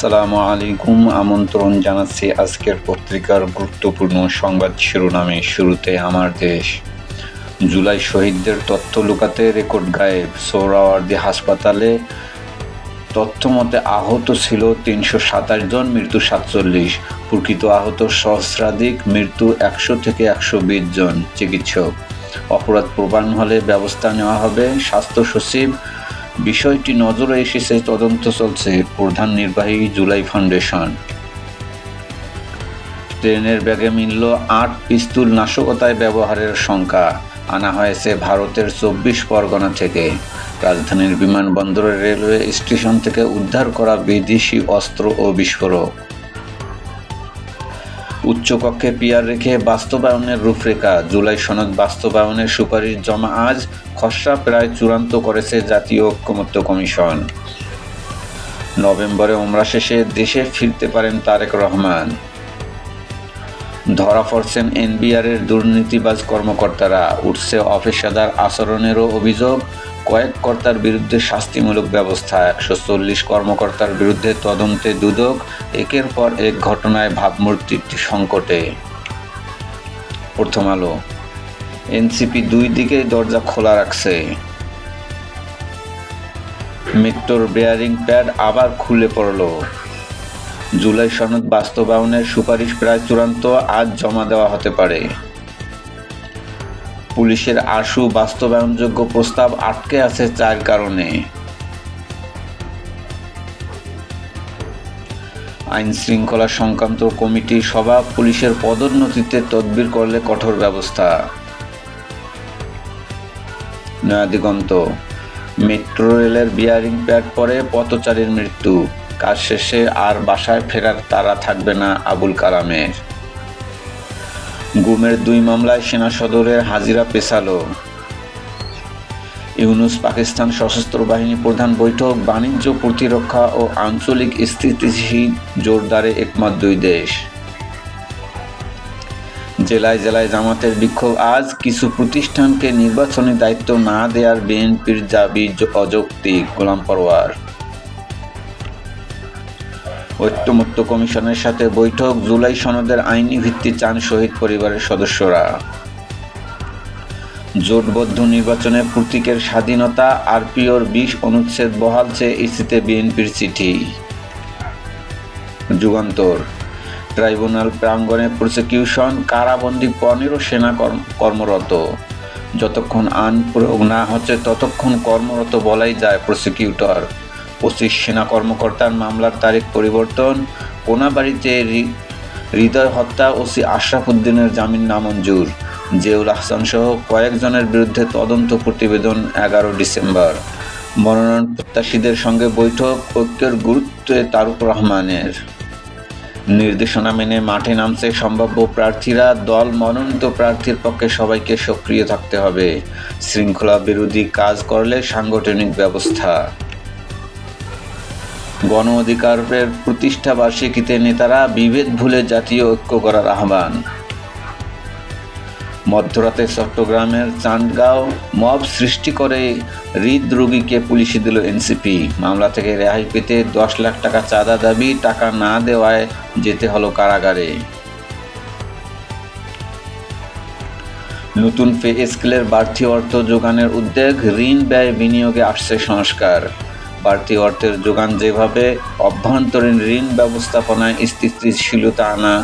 আসসালামু আলাইকুম। আমন্ত্রণ জানাচ্ছি আজকের পত্রিকার গুরুত্বপূর্ণ সংবাদ শিরোনামে। শুরুতে আমার দেশ। জুলাই শহীদদের তথ্য লুকাতে রেকর্ড গায়েব। সোহরাওয়ার্দী হাসপাতালে তথ্য মতে আহত ছিল তিনশো সাতাশ জন, মৃত্যু সাতচল্লিশ। প্রকৃত আহত সহস্রাধিক, মৃত্যু একশো থেকে একশো বিশ জন চিকিৎসক। অপরাধ প্রমাণ হলে ব্যবস্থা নেওয়া হবে। স্বাস্থ্য সচিব বিষয়টি নজরে এসেছে তদন্ত চলছে প্রধান নির্বাহী জুলাই ফাউন্ডেশন। ট্রেনের ব্যাগে মিলল আট পিস্তুল নাশকতায় ব্যবহারের সংখ্যা আনা হয়েছে ভারতের চব্বিশ পরগনা থেকে। রাজধানীর বিমানবন্দরের রেলওয়ে স্টেশন থেকে উদ্ধার করা বিদেশি অস্ত্র ও বিস্ফোরক। উচ্চকক্ষে পিয়ার রেখে বাস্তবায়নের রূপরেখা। জুলাই সনদ বাস্তবায়নের সুপারিশ জমা আজ খসড়া প্রায় চূড়ান্ত করেছে জাতীয় ঐক্যমত্য কমিশন। নভেম্বরে ওমরা শেষে দেশে ফিরতে পারেন তারেক রহমান। ধরা পড়ছেন এনবিআরের দুর্নীতিবাজ কর্মকর্তারা। উঠছে অফিসাদার আচরণেরও অভিযোগ, কয়েক কর্তার বিরুদ্ধে শাস্তিমূলক ব্যবস্থা, একশো চল্লিশ কর্মকর্তার বিরুদ্ধে তদন্তে দুদক, একের পর এক ঘটনায় ভাবমূর্তিটি সংকটে। প্রথম আলো, এনসিপি দুই দিকে দরজা খোলা রাখছে। মেট্রোর বেয়ারিং প্যাড আবার খুলে পড়ল। জুলাই সনদ বাস্তবায়নের সুপারিশ প্রায় চূড়ান্ত, আজ জমা দেওয়া হতে পারে। পুলিশের আশু বাস্তবায়নযোগ্য প্রস্তাব আটকে আছে চার কারণে। আইন শৃঙ্খলা সংক্রান্ত কমিটি সভা পুলিশের পদোন্নতিতে তদবির করলে কঠোর ব্যবস্থা। নয়াদিগন্ত মেট্রো রেলের বিয়ারিং প্যাড পরে পথচারীর মৃত্যু। কাজ শেষে আর বাসায় ফেরার তারা থাকবে না আবুল কালামের। গুমের দুই মামলায় সেনা সদরের হাজিরা পেছালো। ইউনুস পাকিস্তান সশস্ত্র বাহিনী প্রধান বৈঠক, বাণিজ্য, প্রতিরক্ষা ও আঞ্চলিক স্থিতিশীল জোরদারে একমাত দুই দেশ। জেলায় জেলায় জামাতের বিক্ষোভ, আজ কিছু প্রতিষ্ঠানকে নির্বাচনী দায়িত্ব না দেওয়ার বিএনপির দাবি অযৌক্তিক, গোলাম পরোয়ার। ঐক্যমত্য কমিশনের সাথে বৈঠক, জুলাই সনদের আইনি ভিত্তি চান শহীদ পরিবারের সদস্যরা। জোটবদ্ধ নির্বাচনে প্রতীকের স্বাধীনতা, আরপিওর বিশ অনুচ্ছেদ বহাল চেয়ে ইসিতে বিএনপির চিঠি। যুগান্তর। ট্রাইব্যুনাল প্রাঙ্গণে প্রসিকিউশন, কারাবন্দি পনেরো সেনা কর্মরত। যতক্ষণ আইন প্রয়োগ না হচ্ছে, ততক্ষণ কর্মরত বলাই যায় প্রসিকিউটর। পঁচিশ সেনা কর্মকর্তার মামলার তারিখ পরিবর্তন, কোনাবাড়িতে হৃদয় হত্যা ওসি আশরাফ উদ্দিনের জামিন নামঞ্জুর। জেউল আহসান সহ কয়েকজনের বিরুদ্ধে তদন্ত প্রতিবেদন এগারো ডিসেম্বর। মনোনয়ন প্রত্যাশীদের সঙ্গে বৈঠক ঐক্যের গুরুত্বে তারুক রহমানের। নির্দেশনা মেনে মাঠে নামছে সম্ভাব্য প্রার্থীরা, দল মনোনীত প্রার্থীর পক্ষে সবাইকে সক্রিয় থাকতে হবে। শৃঙ্খলা বিরোধী কাজ করলে সাংগঠনিক ব্যবস্থা গণ অধিকারের প্রতিষ্ঠা বার্ষিকীতে নেতারা বিভেদ ভুলে জাতীয় ঐক্য করার আহ্বান। মধ্যরাতে চট্টগ্রামের চান্দগাঁও মব সৃষ্টি করে হৃদরোগীকে পুলিশে দিল এনসিপি। মামলা থেকে রেহাই পেতে দশ লাখ টাকা চাঁদা দাবি, টাকা না দেওয়ায় যেতে হলো কারাগারে। নতুন পে স্কেলের বাড়তি অর্থ যোগানের উদ্যোগ, ঋণ ব্যয় বিনিয়োগে আসছে সংস্কার। বাড়তি অর্থের যোগান যেভাবে অভ্যন্তরীণ ঋণ ব্যবস্থাপনায় স্থিতিশীলতা আনা,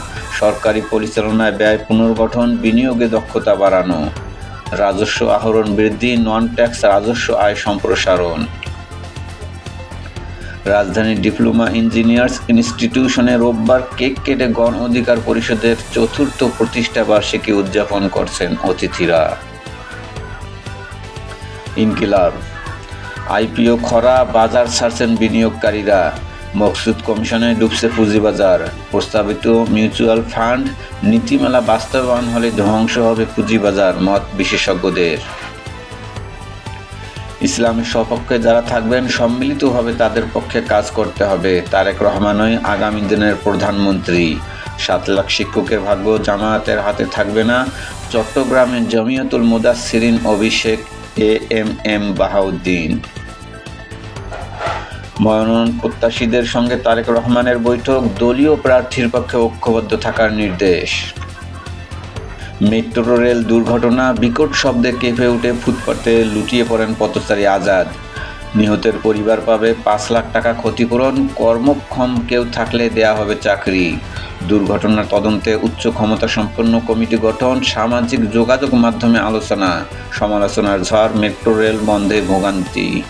সরকারি পরিচালনায় ব্যয় পুনর্গঠন, বিনিয়োগে দক্ষতা বাড়ানো, রাজস্ব আহরণ বৃদ্ধি নন ট্যাক্স রাজস্ব আয় সম্প্রসারণ। রাজধানীর ডিপ্লোমা ইঞ্জিনিয়ার্স ইনস্টিটিউশনে রোববার কেক কেটে গণ অধিকার পরিষদের চতুর্থ প্রতিষ্ঠা বার্ষিকী উদযাপন করছেন অতিথিরা। ইনকিলাব আইপিও খরা, বাজার ছাড়ছেন বিনিয়োগকারীরা। মকসুদ কমিশনে ডুবছে পুঁজিবাজার। প্রস্তাবিত মিউচুয়াল ফান্ড নীতিমালা বাস্তবায়ন হলে ধ্বংস হবে পুঁজিবাজার, মত বিশেষজ্ঞদের। ইসলামের সপক্ষে যারা থাকবেন, সম্মিলিতভাবে তাদের পক্ষে কাজ করতে হবে। তারেক রহমানই আগামী দিনের প্রধানমন্ত্রী। সাত লাখ শিক্ষকের ভাগ্য জামায়াতের হাতে থাকবে না। চট্টগ্রামের জমিয়তুল মুদাসিরিন অভিষেক, এ এম এম বাহাউদ্দিন। মনোনয়ন প্রত্যাশীদের সঙ্গে তারেক রহমানের বৈঠক, দলীয় প্রার্থীর পক্ষে ঐক্যবদ্ধ থাকার নির্দেশ। মেট্রো রেল দুর্ঘটনা, বিকট শব্দে কেঁপে উঠে ফুটপাতে লুটিয়ে পড়েন পথচারী আজাদ। নিহতের পরিবার পাবে পাঁচ লাখ টাকা ক্ষতিপূরণ, কর্মক্ষম কেউ থাকলে দেয়া হবে চাকরি। দুর্ঘটনার তদন্তে উচ্চ ক্ষমতা সম্পন্ন কমিটি গঠন, সামাজিক যোগাযোগ মাধ্যমে আলোচনা, সমালোচনার ঝড়, মেট্রো রেল বন্ধে ভোগান্তি।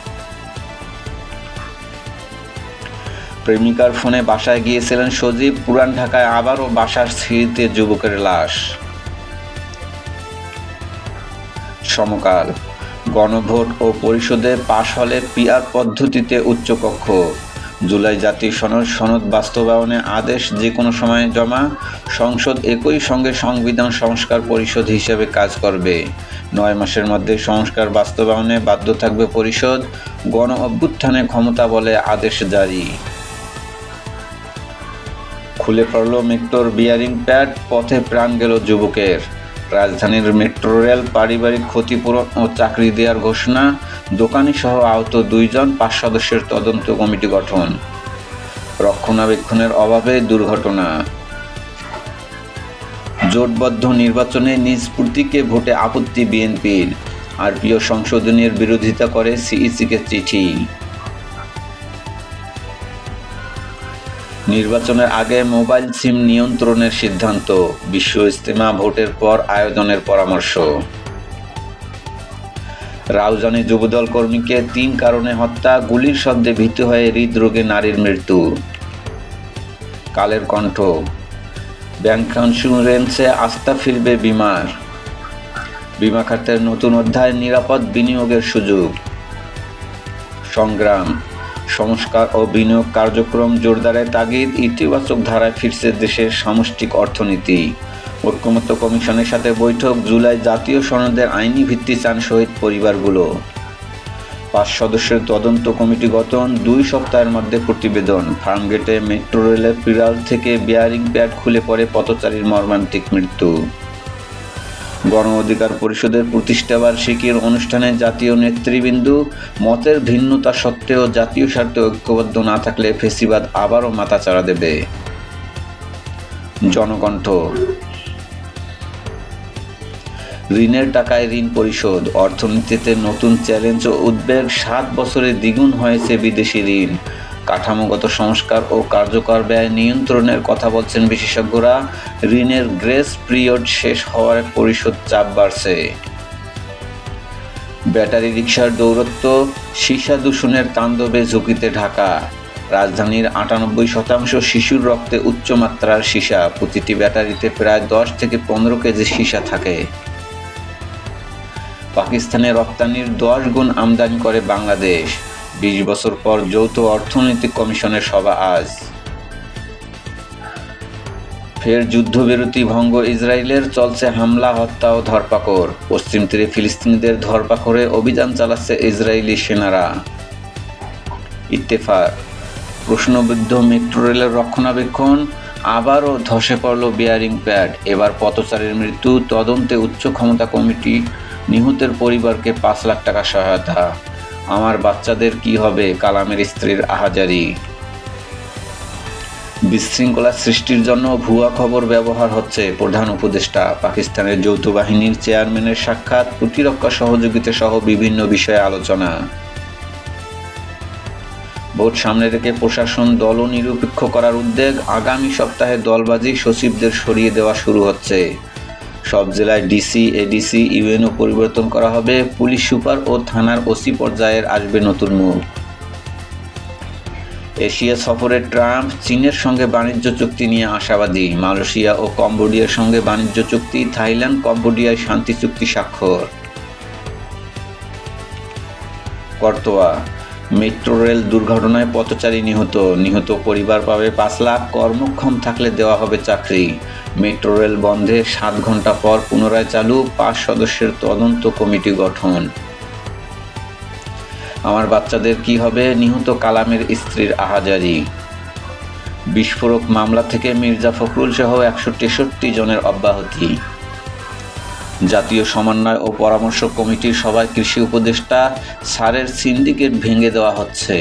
প্রেমিকার ফোনে বাসায় গিয়েছিলেন সজীব। পুরান ঢাকায় আবারও বাসার স্মৃতিতে যুবকের লাশ। সমকাল। গণভোট ও পরিষদে পাশ হলে পিআর পদ্ধতিতে উচ্চকক্ষ। জুলাই জাতীয় সনদ সনদ বাস্তবায়নে আদেশ যে কোনো সময় জমা। সংসদ একই সঙ্গে সংবিধান সংস্কার পরিষদ হিসেবে কাজ করবে। নয় মাসের মধ্যে সংস্কার বাস্তবায়নে বাধ্য থাকবে পরিষদ। গণ অভ্যুত্থানে ক্ষমতা বলে আদেশ জারি। খুলে পড়ল মেট্রোর বিয়ারিং প্যাড, পথে প্রাণ গেল যুবকের। রাজধানীর মেট্রো রেল পারিবারিক ক্ষতিপূরণ ও চাকরি দেওয়ার ঘোষণা দোকানি সহ আহত দুইজন, পাঁচ সদস্যের তদন্ত কমিটি গঠন। রক্ষণাবেক্ষণের অভাবে দুর্ঘটনা। জোটবদ্ধ নির্বাচনে নিজ প্রতীকে ভোটে আপত্তি বিএনপির। আর প্রিয় সংশোধনীর বিরোধিতা করে সিইসিকে চিঠি। নির্বাচনের আগে মোবাইল সিম নিয়ন্ত্রণের সিদ্ধান্ত, বিশ্ব ইস্তেমা ভোটের পর আয়োজনের পরামর্শ। রাউজানি যুবদল কর্মীকে তিন কারণে হত্যা, গুলির শব্দে ভীত হয়ে হৃদরোগে নারীর মৃত্যু। কালের কণ্ঠ, ব্যাংক ইন্স্যুরেন্সে আস্থা ফিরবে বিমার। বিমা খাতের নতুন অধ্যায় নিরাপদ বিনিয়োগের সুযোগ। সংগ্রাম সংস্কার ও বিনিয়োগ কার্যক্রম জোরদারের তাগিদ ইতিবাচক ধারায় ফিরছে দেশের সামষ্টিক অর্থনীতি। ঐক্যমত্য কমিশনের সাথে বৈঠক, জুলাই জাতীয় সনদের আইনি ভিত্তি চান শহীদ পরিবারগুলো। পাঁচ সদস্যের তদন্ত কমিটি গঠন, দুই সপ্তাহের মধ্যে প্রতিবেদন। ফার্মগেটে মেট্রো রেলের পিরাল থেকে বিয়ারিং প্যাড খুলে পড়ে পথচারীর মর্মান্তিক মৃত্যু। গণ অধিকার পরিষদের প্রতিষ্ঠা বার্ষিকীর অনুষ্ঠানে জাতীয় নেতৃবৃন্দ মতের ভিন্নতা সত্ত্বেও জাতীয় স্বার্থে ঐক্যবদ্ধ না থাকলে ফেসিবাদ আবারও মাথাচাড়া দেবে। জনকণ্ঠ। ঋণের টাকায় ঋণ পরিশোধ। অর্থনীতিতে নতুন চ্যালেঞ্জ ও উদ্বেগ সাত বছরে দ্বিগুণ হয়েছে বিদেশি ঋণ। কাঠামোগত সংস্কার ও কার্যকর ব্যয় নিয়ন্ত্রণের কথা বলছেন বিশেষজ্ঞরা। ঋণের গ্রেস পিরিয়ড শেষ হওয়ার পরিশোধ চাপ বাড়ছে। ব্যাটারি রিক্সার দৌরত্ব সীসা দূষণের তাণ্ডবে ঝুঁকিতে ঢাকা। রাজধানীর আটানব্বই শতাংশ শিশুর রক্তে উচ্চমাত্রার সীসা, প্রতিটি ব্যাটারিতে প্রায় দশ থেকে পনেরো কেজি সীসা থাকে। পাকিস্তানে রপ্তানির দশ গুণ আমদানি করে বাংলাদেশ। বিশ বছর পর যৌথ অর্থনৈতিক কমিশনের সভা আজ। ফের যুদ্ধবিরতি ভঙ্গ ইসরায়েলের চলছে হামলা, হত্যা ও ধরপাকড়। পশ্চিম তীরে ফিলিস্তিনিদের ধরপাকড়ে অভিযান চালাচ্ছে ইসরায়েলি সেনারা। ইত্তেফাক, প্রশ্নবিদ্ধ মেট্রো রেলের রক্ষণাবেক্ষণ আবারও ধসে পড়ল বিয়ারিং প্যাড। এবার পথচারীর মৃত্যু, তদন্তে উচ্চ ক্ষমতা কমিটি নিহতের পরিবারকে পাঁচ লাখ টাকা সহায়তা। আমার বাচ্চাদের কি হবে কালামের স্ত্রীর আহাজারি? বিশৃঙ্খলা সৃষ্টির জন্য ভুয়া খবর ব্যবহার হচ্ছে প্রধান উপদেষ্টা। পাকিস্তানের যৌথ বাহিনীর চেয়ারম্যানের সাক্ষাৎ, প্রতিরক্ষা সহযোগিতা সহ বিভিন্ন বিষয়ে আলোচনা। ভোট সামনে রেখে প্রশাসন দল নিরপেক্ষ করার উদ্যোগ। আগামী সপ্তাহে দলবাজি সচিবদের সরিয়ে দেওয়া শুরু হচ্ছে। সব জেলায় ডিসি এডিসি ইউএনও পরিবর্তন করা হবে। পুলিশ সুপার ও থানার ওসি পর্যায়ের আসবে নতুন মুখ এশিয়া সফরে ট্রাম্প চীনের সঙ্গে বাণিজ্য চুক্তি নিয়ে আশাবাদী। মালয়েশিয়া ও কম্বোডিয়ার সঙ্গে বাণিজ্য চুক্তি, থাইল্যান্ড, কম্বোডিয়ায় শান্তি চুক্তি স্বাক্ষর। কর্তোয়া মেট্রো রেল দুর্ঘটনায় পথচারী নিহত। নিহত পরিবার পাবে পাঁচ লাখ কর্মক্ষম থাকলে দেওয়া হবে চাকরি। মেট্রো রেল বন্ধে সাত ঘণ্টা পর পুনরায় চালু পাঁচ সদস্যের তদন্ত কমিটি গঠন। আমার বাচ্চাদের কি হবে? নিহত কালামের স্ত্রীর আহাজারি। বিস্ফোরক মামলা থেকে মির্জা ফখরুল সহ একশো তেষট্টি জনের অব্যাহতি। জাতীয় সমন্বয় ও পরামর্শ কমিটির সভায় কৃষি উপদেষ্টা সারের সিন্ডিকেট ভেঙে দেওয়া হচ্ছে।